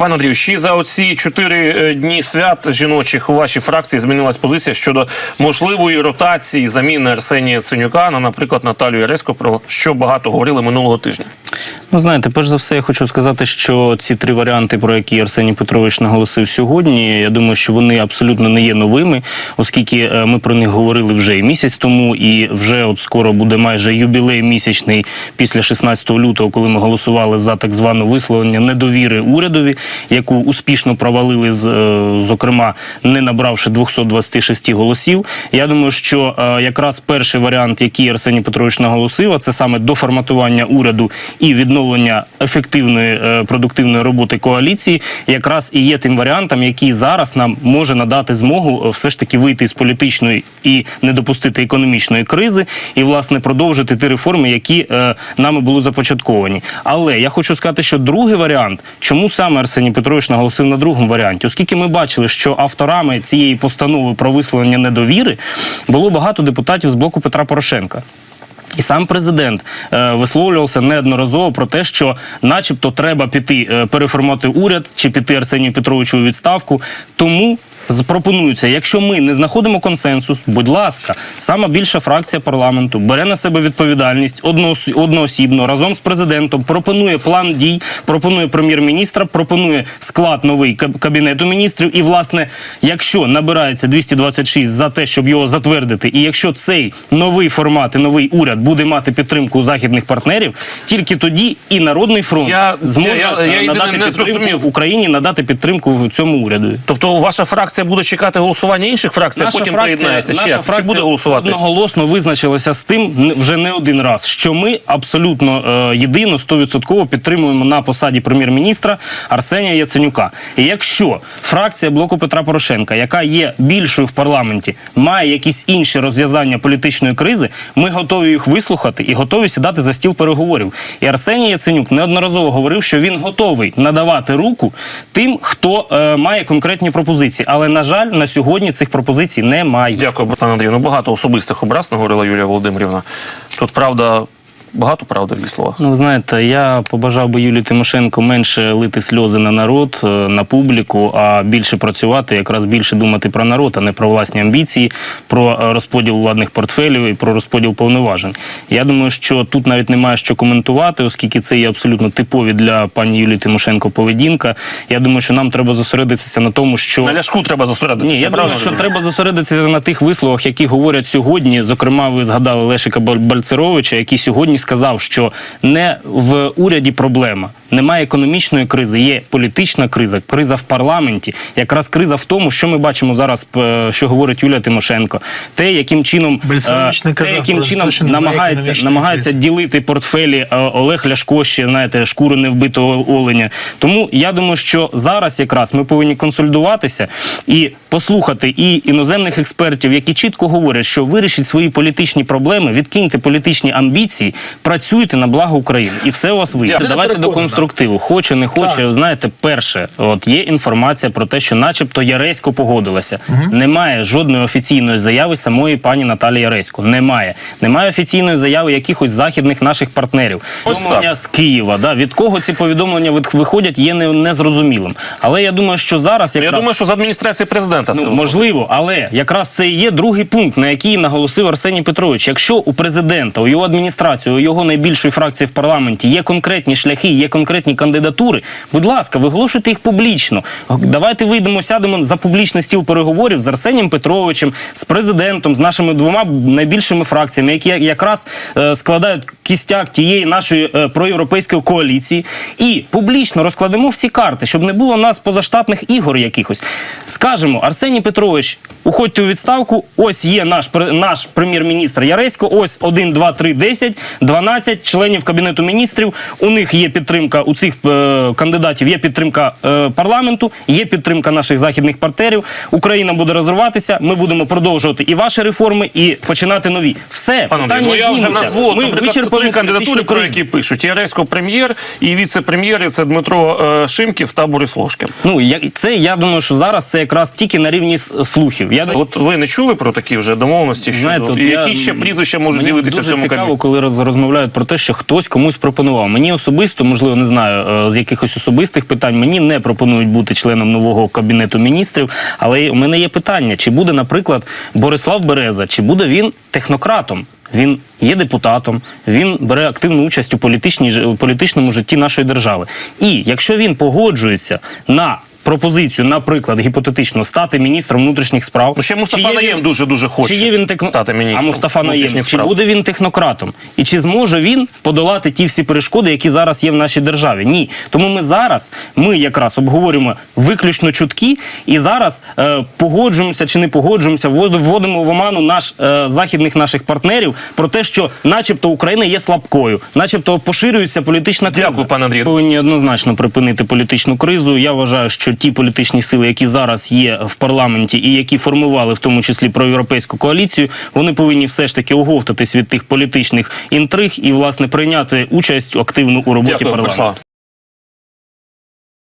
Пане Андрію, ще за оці чотири е, дні свят жіночих у вашій фракції змінилась позиція щодо можливої ротації заміни Арсенія Ценюка на, наприклад, Наталію Яресько, про що багато говорили минулого тижня. Ну, знаєте, перш за все, я хочу сказати, що ці три варіанти, про які Арсеній Петрович наголосив сьогодні, я думаю, що вони абсолютно не є новими, оскільки е, ми про них говорили вже і місяць тому, і вже от скоро буде майже юбілей місячний після 16 лютого, коли ми голосували за так зване висловлення недовіри урядові, яку успішно провалили, е, зокрема, не набравши 226 голосів. Я думаю, що е, якраз перший варіант, який Арсеній Петрович наголосив, це саме доформатування уряду і відновлення ефективної е, продуктивної роботи коаліції, якраз і є тим варіантом, який зараз нам може надати змогу е, все ж таки вийти з політичної і не допустити економічної кризи, і власне продовжити ті реформи, які е, нами були започатковані. Але я хочу сказати, що другий варіант, чому саме Арсеній Петрович наголосив на другому варіанті, оскільки ми бачили, що авторами цієї постанови про висловлення недовіри було багато депутатів з блоку Петра Порошенка. І сам президент е, висловлювався неодноразово про те, що, начебто, треба піти е, переформувати уряд чи піти Арсенію Петровичу у відставку. Тому пропонується, якщо ми не знаходимо консенсус, будь ласка, сама більша фракція парламенту бере на себе відповідальність одноос- одноосібно разом з президентом, пропонує план дій, пропонує прем'єр-міністра, пропонує склад новий каб- кабінету міністрів. І, власне, якщо набирається 226 за те, щоб його затвердити, і якщо цей новий формат і новий уряд буде мати підтримку західних партнерів, тільки тоді і народний фронт Я- зможе я- я е, єдине надати не підтримку в Україні, надати підтримку цьому уряду. Тобто, ваша фракція буде чекати голосування інших фракцій, а потім приєднається. Чи, наша? Чи фракція буде голосувати? одноголосно визначилася з тим вже не один раз, що ми абсолютно е, єдино 100% підтримуємо на посаді прем'єр-міністра Арсенія Яценюка. І якщо фракція блоку Петра Порошенка, яка є більшою в парламенті, має якісь інші розв'язання політичної кризи, ми готові їх вислухати і готові сідати за стіл переговорів. І Арсеній Яценюк неодноразово говорив, що він готовий надавати руку тим, хто е, має конкретні пропозиції. Але на жаль, на сьогодні цих пропозицій немає. Дякую, пане Андрію. Ну багато особистих образ наговорила Юлія Володимирівна. Тут правда, багато правди в її словах. Ну, ви знаєте, я побажав би Юлії Тимошенко менше лити сльози на народ, е, на публіку, а більше працювати, якраз більше думати про народ, а не про власні амбіції, про е, розподіл владних портфелів і про розподіл повноважень. Я думаю, що тут навіть немає що коментувати, оскільки це є абсолютно типові для пані Юлії Тимошенко поведінка. Я думаю, що нам треба зосередитися на тому, що На ляшку треба зосередитися. ні, я думаю, що треба зосередитися на тих висловах, які говорять сьогодні. Зокрема, ви згадали Лешика Баль- Бальцеровича, який сьогодні сказав, що не в уряді проблема, немає економічної кризи, є політична криза, криза в парламенті. Якраз криза в тому, що ми бачимо зараз, що говорить Юлія Тимошенко, те, яким чином, е, те, яким чином намагається, намагається ділити портфелі е, Олег Ляшко, ще знаєте, шкуру невбитого оленя. Тому я думаю, що зараз якраз ми повинні консолідуватися і послухати і іноземних експертів, які чітко говорять, що вирішіть свої політичні проблеми, відкиньте політичні амбіції, працюйте на благо України, і все у вас вийде. Давайте до переконана. Конструктиву. Хоче, не хоче. Так. Знаєте, перше, от є інформація про те, що, начебто, Яресько погодилася. Немає жодної офіційної заяви самої пані Наталі Яресько. Немає. Немає офіційної заяви якихось західних наших партнерів. Повідомлення з Києва. Да? Від кого ці повідомлення від- виходять, є незрозумілим. Але я думаю, що зараз Я думаю, що з адміністрації президента Ну, можливо, але якраз це і є другий пункт, на який наголосив Арсеній Петрович. Якщо у президента, у його адміністрації, у його найбільшої фракції в парламенті є конкретні шляхи, є конкретні кандидатури, будь ласка, виголошуйте їх публічно. Давайте вийдемо, сядемо за публічний стіл переговорів з Арсенієм Петровичем, з президентом, з нашими двома найбільшими фракціями, які якраз е, складають кістяк тієї нашої е, проєвропейської коаліції, і публічно розкладемо всі карти, щоб не було в нас позаштатних ігор якихось. Скажемо, Арсеній Петрович, уходьте у відставку. Ось є наш наш прем'єр-міністр Яресько. Ось 1, 2, 3, 10, 12 членів кабінету міністрів. У них є підтримка у цих е, кандидатів. Є підтримка е, парламенту, є підтримка наших західних партнерів. Україна буде розвиватися. Ми будемо продовжувати і ваші реформи, і починати нові. Все Пане питання ну я вже назву, Ми вичерпали кандидатури, про які пишуть. Яресько прем'єр і віце-прем'єри це Дмитро е, Шимків та Борис Лошкін. Ну я це я думаю, що зараз це якраз тільки на рівні слухів. Я От ви не чули про такі вже домовленості? Щодо... Знаєте, і я- які ще прізвища можуть з'явитися в цьому цікаво, кабінеті? коли роз, розмовляють про те, що хтось комусь пропонував. Мені особисто, можливо, не знаю е, з якихось особистих питань. Мені не пропонують бути членом нового кабінету міністрів. Але у мене є питання: чи буде, наприклад, Борислав Береза, чи буде він технократом? Він є депутатом, він бере активну участь у політичній політичному житті нашої держави. І якщо він погоджується на пропозицію, наприклад, гіпотетично стати міністром внутрішніх справ, Ну, ще Мустафа Наєм дуже дуже хоче чи є він техно... стати міністром А Мустафа Наєм, чи буде він технократом? І чи зможе він подолати ті всі перешкоди, які зараз є в нашій державі? Ні. Тому ми зараз, ми якраз обговорюємо виключно чутки, і зараз е, погоджуємося чи не погоджуємося, ввод- вводимо в оману наш е, західних наших партнерів про те, що, начебто, Україна є слабкою, начебто поширюється політична криза. Дякую, пане Андрію. Повинні однозначно припинити політичну кризу. Я вважаю, що ті політичні сили, які зараз є в парламенті і які формували в тому числі проєвропейську коаліцію, вони повинні все ж таки оговтатись від тих політичних інтриг і власне прийняти участь активну у роботі Дякую, парламенту.